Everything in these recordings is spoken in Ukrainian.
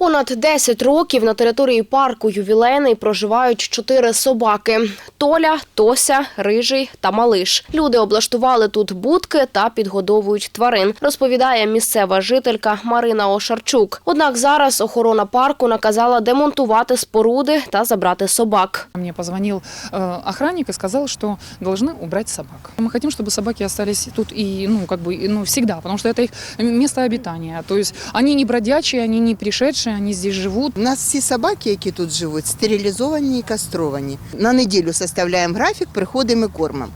Понад 10 років на території парку ювілейний проживають чотири собаки: Толя, Тося, Рижий та Малиш. Люди облаштували тут будки та підгодовують тварин, розповідає місцева жителька Марина Ошарчук. Однак зараз охорона парку наказала демонтувати споруди та забрати собак. Мне позвонил э, охранник и сказал, что должны убрать собак. Мы хотим, чтобы собаки остались тут и, ну, как бы, и, ну, всегда, потому что это их место обитания. То есть они не бродячие, они не пришедшие, они здесь живут. У нас всі собаки, які тут живуть, стерилізовані і кастровані. На неділю составляємо графік, приходимо і кормимо.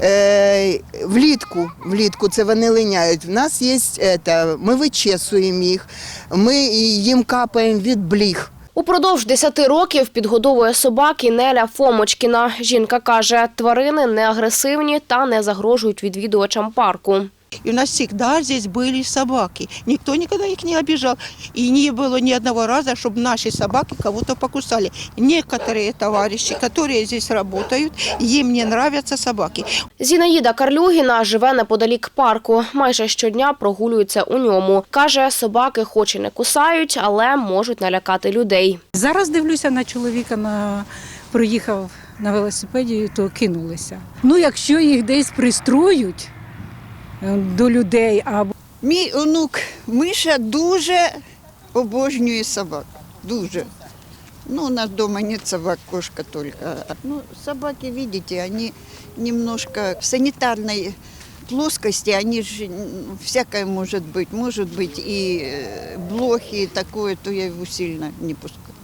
Е, влітку, влітку це вони линяють. В нас є, это, ми вичесуємо їх, ми їм капаємо від бліг. Упродовж 10 років підгодовує собаки Неля Фомочкіна. Жінка каже, тварини не агресивні та не загрожують відвідувачам парку. И у нас всегда здесь были собаки. Никто никогда их не обижал. И не было ни одного раза, чтобы наши собаки кого-то покусали. Некоторые товарищи, которые здесь работают, им не нравятся собаки. Зінаїда Карлюгіна живе неподалік парку. Майже щодня прогулюється у ньому. Каже, собаки хоч і не кусають, але можуть налякати людей. Зараз дивлюся на чоловіка, на проїхав на велосипеді, то кинулися. Ну, якщо їх десь пристроють е, до людей або Мій онук Миша дуже обожнює собак. Дуже. Ну, у нас дома нет собак, кошка только. Ну, собаки, видите, они немножко в санитарной плоскости, они же м, всякое может быть. Может быть и э, блохи, и такое, то я его сильно не пускаю.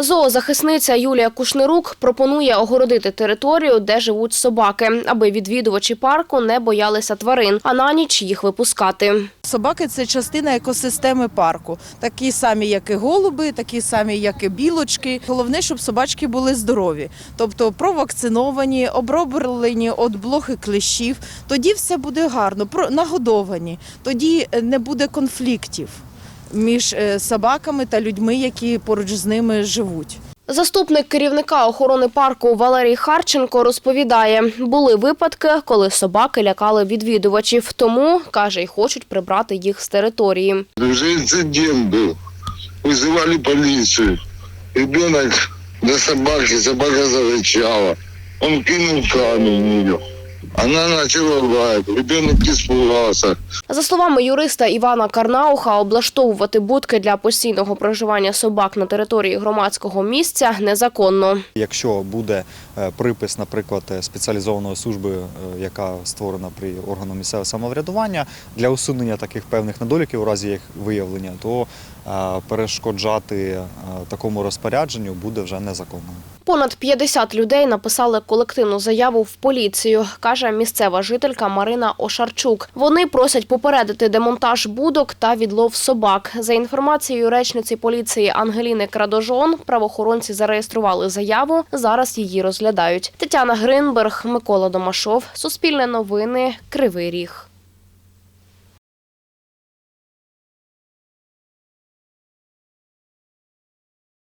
Зоозахисниця Юлія Кушнирук пропонує огородити територію, де живуть собаки, аби відвідувачі парку не боялися тварин, а на ніч їх випускати. Собаки це частина екосистеми парку, такі самі, як і голуби, такі самі, як і білочки. Головне, щоб собачки були здорові, тобто провакциновані, оброблені від блохи клещів. Тоді все буде гарно, нагодовані. Тоді е, не буде конфліктів між е, собаками та людьми, які поруч з ними живуть. Заступник керівника охорони парку Валерій Харченко розповідає, були випадки, коли собаки лякали відвідувачів, тому каже, й хочуть прибрати їх з території. Уже инцидент был. Вызывали полицию. Ребенок до собаки, собака зарычала. Он кинул камень в нее. Она начала лаять. Ребенок испугался. За словами юриста Івана Карнауха, облаштовувати будки для постійного проживання собак на території громадського місця незаконно. Якщо буде е, припис, наприклад, е, спеціалізованої служби, е, яка створена при органу місцевого самоврядування для усунення таких певних недоліків у разі їх виявлення, то перешкоджати такому розпорядженню буде вже незаконно. Понад 50 людей написали колективну заяву в поліцію, каже місцева жителька Марина Ошарчук. Вони просять попередити демонтаж будок та відлов собак. За інформацією речниці поліції Ангеліни Крадожон, правоохоронці зареєстрували заяву. Зараз її розглядають. Тетяна Гринберг, Микола Домашов, Суспільне новини, Кривий Ріг.